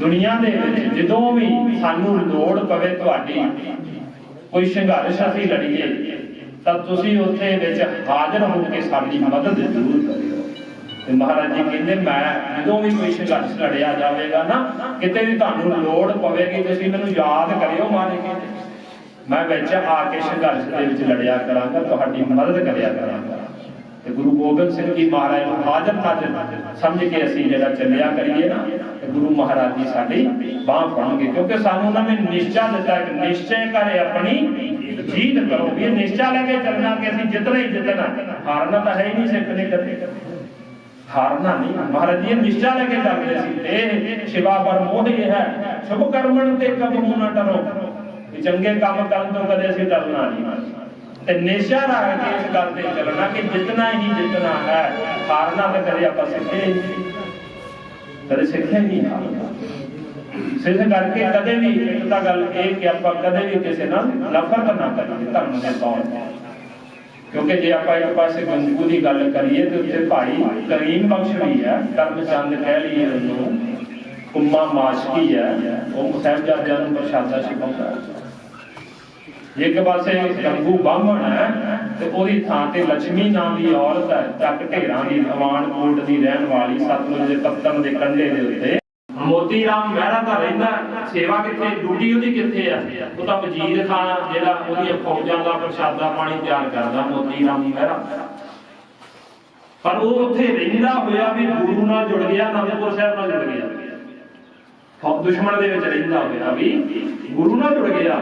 ਦੁਨੀਆ ਦੇ ਵਿੱਚ ਜਦੋਂ ਵੀ ਸਾਨੂੰ ਲੋੜ ਪਵੇ ਤੁਹਾਡੀ, ਕੋਈ ਸੰਘਰਸ਼ ਅਸੀਂ ਲੜੀਏ, ਤਾਂ ਤੁਸੀਂ ਉੱਥੇ ਵਿੱਚ ਹਾਜ਼ਰ ਹੋ ਕੇ ਸਾਡੀ ਮਦਦ ਜ਼ਰੂਰ ਕਰਿਓ। ਤੇ ਮਹਾਰਾਜ ਜੀ ਕਹਿੰਦੇ, ਮੈਂ ਜਦੋਂ ਵੀ ਕੋਈ ਸੰਘਰਸ਼ ਲੜਿਆ ਜਾਵੇਗਾ ਨਾ, ਕਿਤੇ ਵੀ ਤੁਹਾਨੂੰ ਲੋੜ ਪਵੇਗੀ, ਤੁਸੀਂ ਮੈਨੂੰ ਯਾਦ ਕਰਿਓ ਮਹਾਰਾਜ ਕਹਿੰਦੇ ਮੈਂ ਵਿੱਚ ਆ ਕੇ ਸੰਘਰਸ਼ ਦੇ ਵਿੱਚ ਲੜਿਆ ਕਰਾਂਗਾ, ਤੁਹਾਡੀ ਮਦਦ ਕਰਿਆ ਕਰਾਂਗਾ। ਤੇ ਗੁਰੂ ਗੋਬਿੰਦ ਸਿੰਘ ਜੀ ਮਹਾਰਾਜ ਨੂੰ ਹਾਜ਼ਰ ਨਾਜ਼ਰ ਸਮਝ ਕੇ ਅਸੀਂ ਜਿਹੜਾ ਚੱਲਿਆ ਕਰੀਏ ਨਾ ਤੇ ਗੁਰੂ ਮਹਾਰਾਜ ਜੀ ਸਾਡੀ ਬਾਹ ਫੜਨਗੇ ਕਿਉਂਕਿ ਸਾਨੂੰ ਉਹਨਾਂ ਨੇ ਨਿਸ਼ਚਾ ਦਿੱਤਾ ਕਿ ਨਿਸ਼ਚੈ ਕਰੇ ਆਪਣੀ ਜੀਤ ਕਰੋ ਵੀ ਇਹ ਨਿਸ਼ਚਾ ਲੈ ਕੇ ਚੱਲਣਾ ਕਿ ਅਸੀਂ ਜਿੱਤਣਾ ਹੀ ਜਿੱਤਣਾ ਹਾਰਨਾ ਤਾਂ ਹੈ ਹੀ ਨਹੀਂ ਸਿੱਖ ਨੇ ਕਦੇ ਹਾਰਨਾ ਨਹੀਂ ਮਹਾਰਾਜ ਜੀ ਇਹ ਨਿਸ਼ਚਾ ਲੈ ਕੇ ਚੱਲਦੇ ਸੀ ਇਹ ਸ਼ਿਵਾ ਪਰ ਮੋਹ ਇਹ ਹੈ ਸ਼ੁਭ ਕਰਮਣ ਤੇ ਕਬੂ ਨਾ ਡਰੋ ਵੀ ਚੰਗੇ ਕੰਮ ਕਰਨ ਤੋਂ ਕਦੇ ਅਸੀਂ ਡਰਨਾ ਨਹੀਂ ਤੇ ਨਿਸ਼ਚਾ ਰੱਖ ਕੇ ਇਸ ਗੱਲ ਤੇ ਚੱਲਣਾ ਕਿ ਜਿੱਤਣਾ ਹੀ ਜਿੱਤਣਾ ਹੈ, ਹਾਰਨਾ ਤਾਂ ਕਦੇ ਆਪਾਂ ਸਿੱਖੇ ਹੀ ਨਹੀਂ। ਕਦੇ ਸਿੱਖਿਆ ਹੀ ਨਹੀਂ ਹਾਰਨਾ। ਸਿੱਧ ਕਰਕੇ ਕਦੇ ਵੀ ਇੱਕ ਤਾਂ ਗੱਲ ਇਹ ਕਿ ਆਪਾਂ ਕਦੇ ਵੀ ਕਿਸੇ ਨਾਲ ਨਫ਼ਰਤ ਨਾ ਕਰੀਏ ਧਰਮ ਦੇ ਤੌਰ ਤੇ। ਕਿਉਂਕਿ ਜੇ ਆਪਾਂ ਇੱਕ ਪਾਸੇ ਗੰਗੂ ਦੀ ਗੱਲ ਕਰੀਏ ਤੇ ਉੱਥੇ ਭਾਈ ਕਰੀਮ ਬਖਸ਼ ਵੀ ਹੈ ਕਰਮ ਚੰਦ ਕਹਿ ਲਈਏ ਉਹਨੂੰ। ਕੁੰਮਾ ਮਾਸ਼ਕੀ ਹੈ, ਉਹ ਸਾਹਿਬਜ਼ਾਦਿਆਂ ਨੂੰ ਪ੍ਰਸ਼ਾਦਾ ਛਕਾਉਂਦਾ। ਹੈ ਇੱਕ ਪਾਸੇ ਗੰਗੂ ਬਾਹਮਣ ਹੈ ਤੇ ਉਹਦੀ ਥਾਂ ਤੇ ਲక్ష్ਮੀ ਨਾਮ ਦੀ ਔਰਤ ਹੈ, ਚੱਕ ਢੇਰਾਂ ਦੀ, ਅਵਾਨ ਕੋਟ ਦੀ ਰਹਿਣ ਵਾਲੀ, ਸਤਲੁਜ ਦੇ ਤੱਤਨ ਦੇ ਕੰਢੇ ਦੇ ਉੱਤੇ। ਮੋਤੀ ਰਾਮ ਮਹਿਰਾ ਦਾ ਰਹਿੰਦਾ ਸੇਵਾ ਕਿੱਥੇ, ਡਿਊਟੀ ਉਹਦੀ ਕਿੱਥੇ ਆ ਉਹ ਤਾਂ ਵਜ਼ੀਰ ਖਾਨ ਜਿਹੜਾ ਉਹਦੀਆਂ ਫੌਜਾਂ ਦਾ, ਪ੍ਰਸ਼ਾਦਾ ਪਾਣੀ ਤਿਆਰ ਕਰਦਾ, ਮੋਤੀ ਰਾਮ ਮਹਿਰਾ। ਪਰ ਉਹ ਉੱਥੇ ਰਹਿੰਦਾ ਹੋਇਆ ਵੀ ਗੁਰੂ ਨਾਲ ਜੁੜ ਗਿਆ, ਅਨੰਦਪੁਰ ਸਾਹਿਬ ਨਾਲ ਜੁੜ ਗਿਆ। ਫੌ- ਦੁਸ਼ਮਣ ਦੇ ਵਿੱਚ ਰਹਿੰਦਾ ਹੋਇਆ ਵੀ ਗੁਰੂ ਨਾਲ ਜੁੜ ਗਿਆ।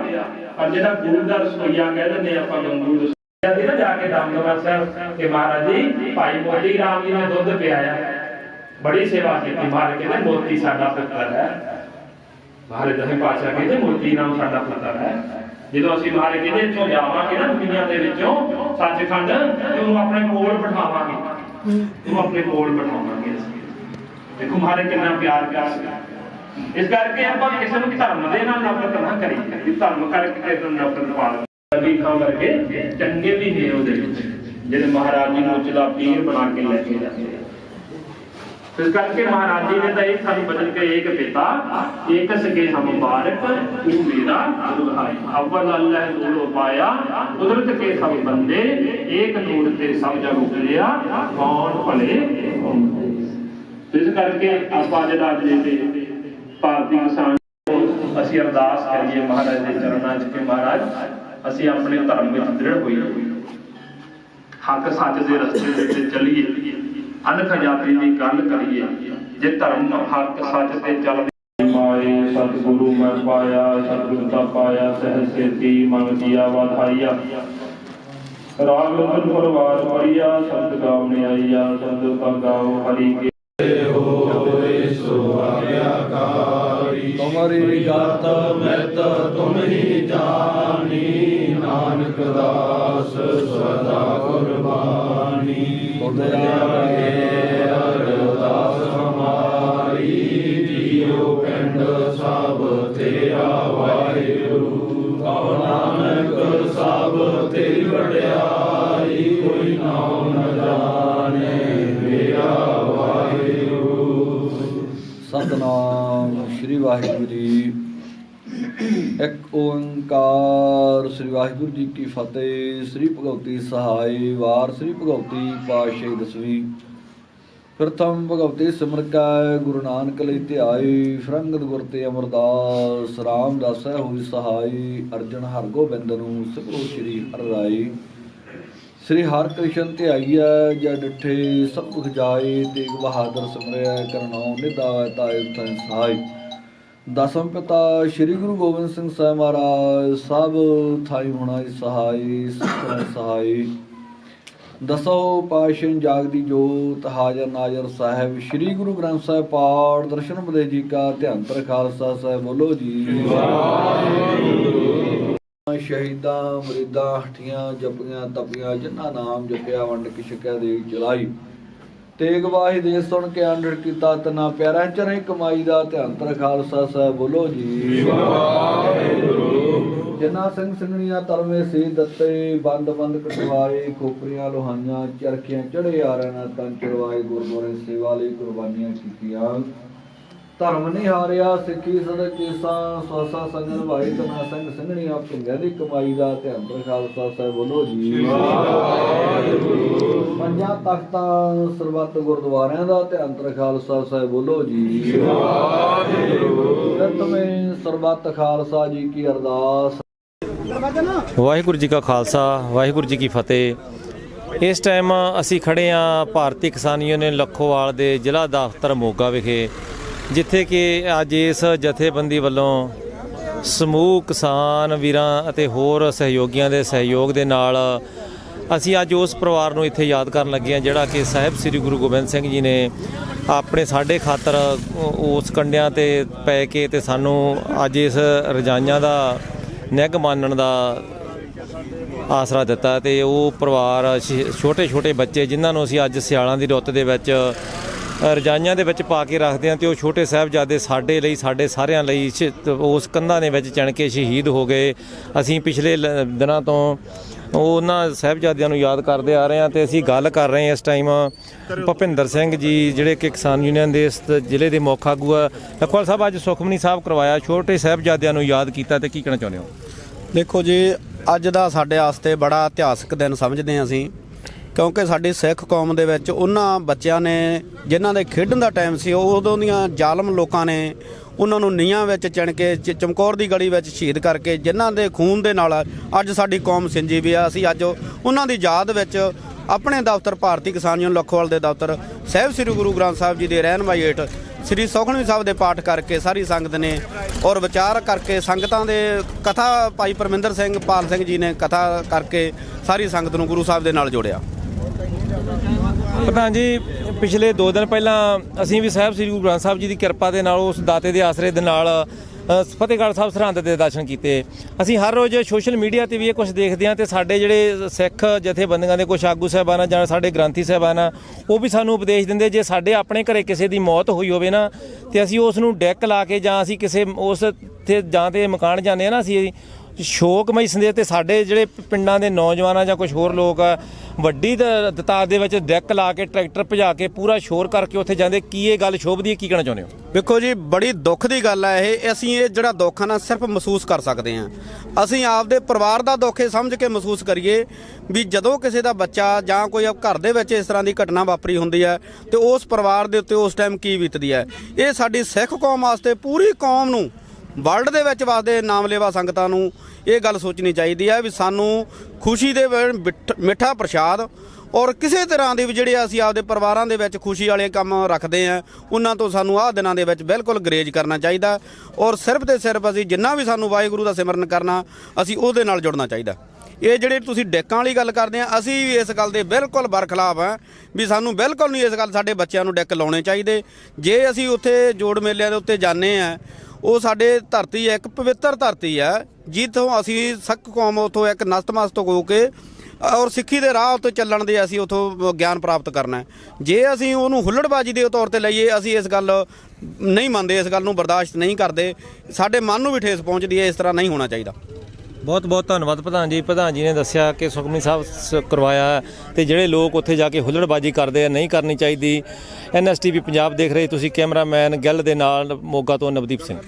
ਪਰ ਜਿਹੜਾ ਗੁਰੂ ਦਾ ਰਸੋਈਆ ਕਹਿ ਦਿੰਦੇ ਆਪਾਂ ਗੰਗੂ ਰਸੋਈਆ ਦੀ ਨਾ ਜਾ ਕੇ ਦਮਦਮਾ ਸਾਹਿਬ ਕਿ ਮਹਾਰਾਜ ਜੀ, ਭਾਈ ਮੋਤੀ ਰਾਮ ਜੀ ਨੇ ਦੁੱਧ ਪਿਆਇਆ। ਬੜੀ ਸੇਵਾ ਕੀਤੀ। ਮਹਾਰਾਜ ਕਹਿੰਦੇ, ਮੋਤੀ ਸਾਡਾ ਪੁੱਤਰ ਹੈ। ਮਹਾਰਾਜ ਦਹੀਂ ਪਾਤਸ਼ਾਹ ਕਹਿੰਦੇ, ਮੋਤੀ ਨਾਮ ਸਾਡਾ ਪੁੱਤਰ ਹੈ। ਜਦੋਂ ਅਸੀਂ ਮਹਾਰਾਜ ਕਹਿੰਦੇ, ਇੱਥੋਂ ਜਾਵਾਂਗੇ ਨਾ ਦੁਨੀਆ ਦੇ ਵਿੱਚੋਂ ਸੱਚਖੰਡ, ਤੇ ਉਹਨੂੰ ਆਪਣੇ ਕੋਲ ਬਿਠਾਵਾਂਗੇ। ਉਹਨੂੰ ਆਪਣੇ ਕੋਲ ਬਿਠਾਵਾਂਗੇ ਅਸੀਂ। ਦੇਖੋ ਮਹਾਰਾਜ ਕਿੰਨਾ ਪਿਆਰ ਪਿਆਰ ਕਰਦਾ ਇਸ ਕਰਕੇ ਆਪਾਂ ਕਿਸੇ ਨੂੰ ਧਰਮ ਦੇ ਨਾਲ ਨਫ਼ਰਤ ਨਾ ਕਰੀਏ। ਕਿ ਧਰਮ ਕਰਕੇ ਕਿਸੇ ਨੂੰ ਨਫ਼ਰਤ ਪਾ ਲਵੇ ਖਾਂ ਵਰਗੇ ਚੰਗੇ ਵੀ ਨੇ ਉਹਦੇ ਜਿਹੜੇ ਮਹਾਰਾਜ ਜੀ ਨੂੰ ਉੱਚਾ ਪੀਰ ਬਣਾ ਕੇ ਲੈ ਕੇ ਜਾਂਦੇ ਇਸ ਕਰਕੇ ਮਹਾਰਾਜ ਜੀ ਨੇ ਤਾਂ ਇਹ ਸਾਨੂੰ ਬਚਨ ਕੇ ਇੱਕ ਪਿਤਾ, ਇੱਕ ਸਕੇ ਹਮ ਬਾਰਕ ਤੂੰ ਮੇਰਾ ਦੁਲਹਾਈ ਅਵਲ ਅੱਲਾਹ ਨੂਰ ਪਾਇਆ, ਕੁਦਰਤ ਕੇ ਸਭ ਬੰਦੇ, ਏਕ ਨੂਰ ਤੇ ਸਭ ਜਗ ਉਪਜਿਆ, ਕੌਣ ਭਲੇ ਇਸ ਕਰਕੇ ਆਪਾਂ ਜਿਹੜਾ ਅੱਜ ਦੇ ਭਾਰਤੀ ਕਿਸਾਨ ਅਸੀਂ ਅਰਦਾਸ ਕਰੀਏ ਮਹਾਰਾਜ ਦੇ ਚਰਨਾਂ 'ਚ ਕਿ ਮਹਾਰਾਜ ਅਸੀਂ ਆਪਣੇ ਧਰਮ ਵਿੱਚ ਦ੍ਰਿੜ ਹੋਈਏ। ਹੱਕ ਸੱਚ ਦੇ ਰਸਤੇ ਦੇ ਉੱਤੇ ਚੱਲੀਏ। ਅਨਖ ਜਾਤੀ ਦੀ ਗੱਲ ਕਰੀਏ। ਜੇ ਧਰਮ ਹੱਕ ਸੱਚ ਤੇ ਚੱਲਦੇ ਮਾਏ ਸਤਿਗੁਰੂ ਮੈਂ ਪਾਇਆ ਸਤਿਗੁਰਤਾ ਪਾਇਆ ਸਹਿ ਸੇਤੀ ਮੰਗਦੀਆ ਵਧਾਈਆ। ਰਾਗ ਰਤਨ ਪਰਵਾਰ ਪੜਿਆ ਸ਼ਬਦ ਗਾਵਨੇ ਆਈਆ ਸ਼ਬਦ ਕਾ ਗਾਓ ਹਰੀ ਕੇ ਤੁਮਰੀ ਗਤ ਮਿਤ ਤੁਮ ਹੀ ਜਾਣੀ ਨਾਨਕ ਦਾਸ ਸਦਾ ਕੁਰਬਾਨੀ। ਤੁਦਿਆਗੇ ਅਰਦਾਸ ਹਮਾਰੀ, ਜੀਉ ਪਿੰਡ ਸਭ ਤੇਰਾ ਵਾਹਿਗੁਰੂ। ਕਉ ਨਾਨਕ ਸਭ ਤੇਰੀ ਵਡਿਆਈ, ਕੋਈ ਨਾਮ ਨ ਜਾਣੇ ਮੇਰਾ ਵਾਹਿਗੁਰੂ। ਸਤਨਾਮ। ਵਾਹਿਗੁਰੂ ਜੀ। ਇੱਕ ਓੰਕਾਰ ਸ੍ਰੀ ਵਾਹਿਗੁਰੂ ਜੀ ਕੀ ਫਤਿਹ, ਸ੍ਰੀ ਭਗਵਤੀ ਸਹਾਈ ਵਾਰ, ਸ੍ਰੀ ਭਗਵਤੀ ਪਾਤਸ਼ਾਹੀ ਦਸਵੀਂ। ਪ੍ਰਥਮ ਭਗਵਤੀ ਸਿਮਰ ਕੈ, ਗੁਰੂ ਨਾਨਕ ਲਈ ਧਿਆਈ, ਫਰੰਗਦ ਗੁਰ ਤੇ ਅਮਰਦਾਸ, ਰਾਮਦਾਸ ਹੋਈ ਸਹਾਈ, ਅਰਜਨ ਹਰਗੋਬਿੰਦ ਨੂੰ ਸਿਮਰੋ ਸ੍ਰੀ ਹਰਿ ਰਾਈ ਸ੍ਰੀ ਹਰਿ ਕ੍ਰਿਸ਼ਨ ਧਿਆਈਐ ਜੈ ਡਿਠੇ ਸਭ ਦੁਖ ਜਾਏ, ਤੇਗ ਬਹਾਦਰ ਸਿਮਰਿਆ ਕਰਨਾਉ ਨਿਦਾ ਤਾਇ ਤਨ ਸਹਾਈ। ਦਸਮ ਪਿਤਾ ਸ੍ਰੀ ਗੁਰੂ ਗੋਬਿੰਦ ਸਿੰਘ ਸਾਹਿਬ ਮਹਾਰਾਜ ਸਭ ਥਾਈ ਹੋਣਾ ਸਹਾਈ ਸਤਿ ਸਹਾਈ। ਦਸੋ ਪਾਸ਼ਨ ਜਾਗਦੀ ਜੋਤ ਹਾਜ਼ਰ ਨਾਜ਼ਰ ਸਾਹਿਬ ਸ੍ਰੀ ਗੁਰੂ ਗ੍ਰੰਥ ਸਾਹਿਬ ਪਾਠ ਦਰਸ਼ਨ ਬਦੇ ਜੀ ਕਾ ਧਿਆਨ ਤਰ ਖਾਲਸਾ ਸਾਹਿਬ ਬੋਲੋ ਜੀ। ਸ਼ਹੀਦਾਂ ਮਰੀਦਾਂ ਹੱਠੀਆਂ ਜਪੀਆਂ ਤਪੀਆਂ ਜਿਨ੍ਹਾਂ ਨਾਮ ਜਪਿਆ ਵੰਡ ਕੇ ਛਕਿਆ ਦੇ ਚਲਾਈ। ਤੇਗ ਵਾਹੀ ਦੇ ਸੁਣ ਕੇ ਅੰਡੜ ਕੀਤਾ ਤਨਾ ਪਿਆਰਾਂ ਚਰੇ ਕਮਾਈ ਦਾ ਧਿਆਨ ਤਰ ਖਾਲਸਾ ਸਾਹਿਬ ਬੋਲੋ ਜੀ। ਜਿਨ੍ਹਾਂ ਸਿੰਘ ਸਿੰਘਣੀਆਂ ਤਰਵੇਂ ਸੀ ਦਿੱਤੇ, ਬੰਦ ਬੰਦ ਕਟਵਾਏ ਖੋਪਰੀਆਂ ਲੋਹਾਈਆਂ, ਚਰਖੀਆਂ ਚੜੇ ਆ ਰਹਿਣਾ ਤਨ ਚੜਵਾਏ ਗੁਰਦੁਆਰੇ ਸੇਵਾ ਲਈ ਕੁਰਬਾਨੀਆਂ ਕੀਤੀਆਂ। ਧਰਮ ਨਹੀਂ ਹਾਰਿਆ ਸਿੱਖੀ ਸਦਾ ਕੇਸਾ ਸਵਾਸਾ ਸੰਗਨ ਭਾਈ ਤਨਾ ਸਿੰਘ ਸਿੰਘਣੀ ਆਪ ਚੰਗਿਆ ਦੀ ਕਮਾਈ ਦਾ ਧਿਆਨ ਖਾਲਸਾ ਸਾਹਿਬ ਬੋਲੋ ਜੀ। ਪੰਜਾਂ ਤਖਤਾਂ ਸਰਬੱਤ ਗੁਰਦੁਆਰਿਆਂ ਦਾ ਧਿਆਨ ਖਾਲਸਾ ਸਾਹਿਬ ਬੋਲੋ ਜੀ। ਪ੍ਰਥਮੇ ਸਰਬੱਤ ਖਾਲਸਾ ਜੀ ਕੀ ਅਰਦਾਸ। ਵਾਹਿਗੁਰੂ ਜੀ ਕਾ ਖਾਲਸਾ ਵਾਹਿਗੁਰੂ ਜੀ ਕੀ ਫਤਿਹ। ਇਸ ਟਾਈਮ ਅਸੀਂ ਖੜੇ ਆ ਭਾਰਤੀ ਕਿਸਾਨ ਯੂਨੀਅਨ ਲੱਖੋਵਾਲ ਦੇ ਜ਼ਿਲ੍ਹਾ ਦਫ਼ਤਰ ਮੋਗਾ ਵਿਖੇ। ਜਿੱਥੇ ਕਿ ਅੱਜ ਇਸ ਜਥੇਬੰਦੀ ਵੱਲੋਂ ਸਮੂਹ ਕਿਸਾਨ ਵੀਰਾਂ ਅਤੇ ਹੋਰ ਸਹਿਯੋਗੀਆਂ ਦੇ ਸਹਿਯੋਗ ਦੇ ਨਾਲ ਅਸੀਂ ਅੱਜ ਉਸ ਪਰਿਵਾਰ ਨੂੰ ਇੱਥੇ ਯਾਦ ਕਰਨ ਲੱਗੇ ਹਾਂ, ਜਿਹੜਾ ਕਿ ਸਾਹਿਬ ਸ੍ਰੀ ਗੁਰੂ ਗੋਬਿੰਦ ਸਿੰਘ ਜੀ ਨੇ ਆਪਣੇ ਸਾਡੇ ਖਾਤਰ ਉਸ ਕੰਡਿਆਂ ਤੇ ਪੈ ਕੇ ਤੇ ਸਾਨੂੰ ਅੱਜ ਇਸ ਰਜਾਈਆਂ ਦਾ ਨਿੱਘ ਮਾਨਣ ਦਾ ਆਸਰਾ ਦਿੱਤਾ ਤੇ ਉਹ ਪਰਿਵਾਰ ਛੋਟੇ ਛੋਟੇ ਬੱਚੇ ਜਿਨ੍ਹਾਂ ਨੂੰ ਅਸੀਂ ਅੱਜ ਸਿਆਲਾਂ ਦੀ ਰੁੱਤ ਦੇ ਵਿੱਚ ਰਜਾਈਆਂ ਦੇ ਵਿੱਚ ਪਾ ਕੇ ਰੱਖਦੇ ਹਾਂ ਤੇ ਉਹ ਛੋਟੇ ਸਾਹਿਬਜ਼ਾਦੇ ਸਾਡੇ ਲਈ, ਸਾਡੇ ਸਾਰਿਆਂ ਲਈ ਉਸ ਕੰਧਾਂ ਦੇ ਵਿੱਚ ਚਣ ਕੇ ਸ਼ਹੀਦ ਹੋ ਗਏ। ਅਸੀਂ ਪਿਛਲੇ ਲ- ਦਿਨਾਂ ਤੋਂ ਉਹਨਾਂ ਸਾਹਿਬਜ਼ਾਦਿਆਂ ਨੂੰ ਯਾਦ ਕਰਦੇ ਆ ਰਹੇ ਹਾਂ ਤੇ ਅਸੀਂ ਗੱਲ ਕਰ ਰਹੇ ਹਾਂ ਇਸ ਟਾਈਮ ਭੁਪਿੰਦਰ ਸਿੰਘ ਜੀ, ਜਿਹੜੇ ਕਿ ਕਿਸਾਨ ਯੂਨੀਅਨ ਦੇ ਇਸ ਜ਼ਿਲ੍ਹੇ ਦੇ ਮੁੱਖ ਆਗੂ ਆ। ਲਖਵਾਲ ਸਾਹਿਬ, ਅੱਜ ਸੁਖਮਨੀ ਸਾਹਿਬ ਕਰਵਾਇਆ, ਛੋਟੇ ਸਾਹਿਬਜ਼ਾਦਿਆਂ ਨੂੰ ਯਾਦ ਕੀਤਾ ਤੇ ਕੀ ਕਹਿਣਾ ਚਾਹੁੰਦੇ ਹੋ? ਦੇਖੋ ਜੀ, ਅੱਜ ਦਾ ਸਾਡੇ ਵਾਸਤੇ ਬੜਾ ਇਤਿਹਾਸਕ ਦਿਨ ਸਮਝਦੇ ਹਾਂ ਅਸੀਂ। ਕਿਉਂਕਿ ਸਾਡੀ ਸਿੱਖ ਕੌਮ ਦੇ ਵਿੱਚ ਉਹਨਾਂ ਬੱਚਿਆਂ ਨੇ, ਜਿਨ੍ਹਾਂ ਦੇ ਖੇਡਣ ਦਾ ਟਾਈਮ ਸੀ, ਉਹ ਉਦੋਂ ਦੀਆਂ ਜ਼ਾਲਮ ਲੋਕਾਂ ਨੇ ਉਹਨਾਂ ਨੂੰ ਨੀਹਾਂ ਵਿੱਚ ਚਿਣ ਕੇ, ਚ- ਚਮਕੌਰ ਦੀ ਗਲੀ ਵਿੱਚ ਸ਼ਹੀਦ ਕਰਕੇ, ਜਿਨ੍ਹਾਂ ਦੇ ਖੂਨ ਦੇ ਨਾਲ ਅੱਜ ਸਾਡੀ ਕੌਮ ਸਿੰਜੀ ਵੀ ਆ। ਅਸੀਂ ਅੱਜ ਉਹਨਾਂ ਦੀ ਯਾਦ ਵਿੱਚ ਆਪਣੇ ਦਫ਼ਤਰ ਭਾਰਤੀ ਕਿਸਾਨ ਯੂਨੀਅਨ ਲੱਖੋਵਾਲ ਦੇ ਦਫ਼ਤਰ ਸਾਹਿਬ ਸ੍ਰੀ ਗੁਰੂ ਗ੍ਰੰਥ ਸਾਹਿਬ ਜੀ ਦੇ ਰਹਿਨਮਾਈ ਹੇਠ ਸ੍ਰੀ ਸੁਖਮਨੀ ਸਾਹਿਬ ਦੇ ਪਾਠ ਕਰਕੇ ਸਾਰੀ ਸੰਗਤ ਨੇ ਔਰ ਵਿਚਾਰ ਕਰਕੇ ਸੰਗਤਾਂ ਦੇ ਕਥਾ ਭਾਈ ਪਰਮਿੰਦਰ ਸਿੰਘ ਪਾਲ ਸਿੰਘ ਜੀ ਨੇ ਕਥਾ ਕਰਕੇ ਸਾਰੀ ਸੰਗਤ ਨੂੰ ਗੁਰੂ ਸਾਹਿਬ ਦੇ ਨਾਲ ਜੋੜਿਆ। ਪ੍ਰਧਾਨ ਜੀ, ਪਿਛਲੇ 2 ਦਿਨ ਪਹਿਲਾਂ ਅਸੀਂ ਵੀ ਸਾਹਿਬ ਸ੍ਰੀ ਗੁਰੂ ਗ੍ਰੰਥ ਸਾਹਿਬ ਜੀ ਦੀ ਕਿਰਪਾ ਦੇ ਨਾਲ ਉਸ ਦਾਤੇ ਦੇ ਆਸਰੇ ਦੇ ਨਾਲ ਫਤਿਹਗੜ੍ਹ ਸਾਹਿਬ ਸਰਹੰਦ ਦੇ ਦਰਸ਼ਨ ਕੀਤੇ। ਅਸੀਂ ਹਰ ਰੋਜ਼ ਸੋਸ਼ਲ ਮੀਡੀਆ ਤੇ ਵੀ ਇਹ ਕੁਝ ਦੇਖਦੇ ਹਾਂ ਤੇ ਸਾਡੇ ਜਿਹੜੇ ਸਿੱਖ ਜਥੇਬੰਦੀਆਂ ਦੇ ਕੁਝ ਆਗੂ ਸਾਹਿਬਾਨ ਆ ਜਾਂ ਸਾਡੇ ਗ੍ਰੰਥੀ ਸਾਹਿਬਾਨ ਆ, ਉਹ ਵੀ ਸਾਨੂੰ ਉਪਦੇਸ਼ ਦਿੰਦੇ ਜੇ ਸਾਡੇ ਆਪਣੇ ਘਰੇ ਕਿਸੇ ਦੀ ਮੌਤ ਹੋਈ ਹੋਵੇ ਨਾ, ਤੇ ਅਸੀਂ ਉਸ ਨੂੰ ਡੈਕ ਲਾ ਕੇ ਜਾਂ ਅਸੀਂ ਕਿਸੇ ਉਸ ਤੇ ਜਾਂ ਤੇ ਮਕਾਨ ਜਾਂਦੇ ਆ ਨਾ ਅਸੀਂ ਸ਼ੋਕਮਈ ਸੰਦੇਸ਼ ਤੇ ਸਾਡੇ ਜਿਹੜੇ ਪਿੰਡਾਂ ਦੇ ਨੌਜਵਾਨਾਂ ਜਾਂ ਕੁਝ ਹੋਰ ਲੋਕ ਆ, ਵੱਡੀ ਦ- ਦੇ ਵਿੱਚ ਡੈਕ ਲਾ ਕੇ, ਟਰੈਕਟਰ ਭਜਾ ਕੇ ਪੂਰਾ ਸ਼ੋਰ ਕਰਕੇ ਉੱਥੇ ਜਾਂਦੇ, ਕੀ ਇਹ ਗੱਲ ਸ਼ੋਭਦੀ ਹੈ, ਕੀ ਕਹਿਣਾ ਚਾਹੁੰਦੇ ਹੋ? ਵੇਖੋ ਜੀ, ਬੜੀ ਦੁੱਖ ਦੀ ਗੱਲ ਹੈ ਇਹ ਅਸੀਂ ਇਹ ਜਿਹੜਾ ਦੁੱਖ ਆ ਨਾ, ਸਿਰਫ ਮਹਿਸੂਸ ਕਰ ਸਕਦੇ ਹਾਂ। ਅਸੀਂ ਆਪਦੇ ਪਰਿਵਾਰ ਦਾ ਦੁੱਖ ਇਹ ਸਮਝ ਕੇ ਮਹਿਸੂਸ ਕਰੀਏ ਵੀ ਜਦੋਂ ਕਿਸੇ ਦਾ ਬੱਚਾ ਜਾਂ ਕੋਈ ਘਰ ਦੇ ਵਿੱਚ ਇਸ ਤਰ੍ਹਾਂ ਦੀ ਘਟਨਾ ਵਾਪਰੀ ਹੁੰਦੀ ਹੈ ਤੇ ਉਸ ਪਰਿਵਾਰ ਦੇ ਉੱਤੇ ਉਸ ਟਾਈਮ ਕੀ ਬੀਤਦੀ ਹੈ ਇਹ ਸਾਡੀ ਸਿੱਖ ਕੌਮ ਵਾਸਤੇ, ਪੂਰੀ ਕੌਮ ਨੂੰ ਵਰਲਡ ਦੇ ਵਿੱਚ ਵਸਦੇ ਨਾਮਲੇਵਾ ਸੰਗਤਾਂ ਨੂੰ ਇਹ ਗੱਲ ਸੋਚਣੀ ਚਾਹੀਦੀ ਹੈ ਵੀ ਸਾਨੂੰ ਖੁਸ਼ੀ ਦੇ ਮਿੱਠ- ਮਿੱਠਾ ਪ੍ਰਸ਼ਾਦ ਔਰ ਕਿਸੇ ਤਰ੍ਹਾਂ ਦੇ ਵੀ ਜਿਹੜੇ ਅਸੀਂ ਆਪਦੇ ਪਰਿਵਾਰਾਂ ਦੇ ਵਿੱਚ ਖੁਸ਼ੀ ਵਾਲੇ ਕੰਮ ਰੱਖਦੇ ਆ, ਉਹਨਾਂ ਤੋਂ ਸਾਨੂੰ ਆਹ ਦਿਨਾਂ ਦੇ ਵਿੱਚ ਬਿਲਕੁਲ ਗਰੇਜ ਕਰਨਾ ਚਾਹੀਦਾ ਔਰ ਸਿਰਫ ਤੇ ਸਿਰਫ ਅਸੀਂ ਜਿੰਨਾ ਵੀ ਸਾਨੂੰ ਵਾਹਿਗੁਰੂ ਦਾ ਸਿਮਰਨ ਕਰਨਾ, ਅਸੀਂ ਉਹਦੇ ਨਾਲ ਜੁੜਨਾ ਚਾਹੀਦਾ। ਇਹ ਜਿਹੜੇ ਤੁਸੀਂ ਡੈਕਾਂ ਵਾਲੀ ਗੱਲ ਕਰਦੇ ਆ, ਅਸੀਂ ਵੀ ਇਸ ਗੱਲ ਦੇ ਬਿਲਕੁਲ ਬਰਖਲਾਫ ਆ ਵੀ ਸਾਨੂੰ ਬਿਲਕੁਲ ਨਹੀਂ ਇਸ ਗੱਲ ਸਾਡੇ ਬੱਚਿਆਂ ਨੂੰ ਡੈਕ ਲਾਉਣੇ ਚਾਹੀਦੇ। ਜੇ ਅਸੀਂ ਉੱਥੇ ਜੋੜ ਮੇਲਿਆਂ ਦੇ ਉੱਤੇ ਜਾਂਦੇ ਆ ਉਹ ਸਾਡੇ ਧਰਤੀ ਹੈ, ਇੱਕ ਪਵਿੱਤਰ ਧਰਤੀ ਹੈ, ਜਿੱਥੋਂ ਅਸੀਂ ਸਿੱਖ ਕੌਮ ਉਥੋਂ ਇੱਕ ਨਸਤਮਸਤਕ ਹੋ ਕੇ, ਔਰ ਸਿੱਖੀ ਦੇ ਰਾਹ ਉੱਤੇ ਚੱਲਣ ਦੇ ਅਸੀਂ ਉਥੋਂ ਗਿਆਨ ਪ੍ਰਾਪਤ ਕਰਨਾ ਹੈ। ਜੇ ਅਸੀਂ ਉਹਨੂੰ ਹੁੱਲੜਬਾਜੀ ਦੇ ਤੌਰ ਤੇ ਲਈਏ, ਅਸੀਂ ਇਸ ਗੱਲ ਨਹੀਂ ਮੰਨਦੇ, ਇਸ ਗੱਲ ਨੂੰ ਬਰਦਾਸ਼ਤ ਨਹੀਂ ਕਰਦੇ ਸਾਡੇ ਮਨ ਨੂੰ ਵੀ ਠੇਸ ਪਹੁੰਚਦੀ ਹੈ, ਇਸ ਤਰ੍ਹਾਂ ਨਹੀਂ ਹੋਣਾ ਚਾਹੀਦਾ ਬਹੁਤ ਬਹੁਤ ਧੰਨਵਾਦ ਪ੍ਰਧਾਨ ਜੀ। ਪ੍ਰਧਾਨ ਜੀ ਨੇ ਦੱਸਿਆ ਕਿ ਸੁਖਮਨੀ ਸਾਹਿਬ ਸ- ਕਰਵਾਇਆ ਹੈ ਤੇ ਜਿਹੜੇ ਲੋਕ ਉੱਥੇ ਜਾ ਕੇ ਹੁੱਲੜਬਾਜੀ ਕਰਦੇ ਆ, ਨਹੀਂ ਕਰਨੀ ਚਾਹੀਦੀ। ਐਨਐਸਟੀਵੀ ਪੰਜਾਬ ਦੇਖ ਰਹੇ, ਤੁਸੀਂ ਕੈਮਰਾਮੈਨ ਗਿੱਲ ਦੇ ਨਾਲ ਮੋਗਾ ਤੋਂ ਨਵਦੀਪ ਸਿੰਘ।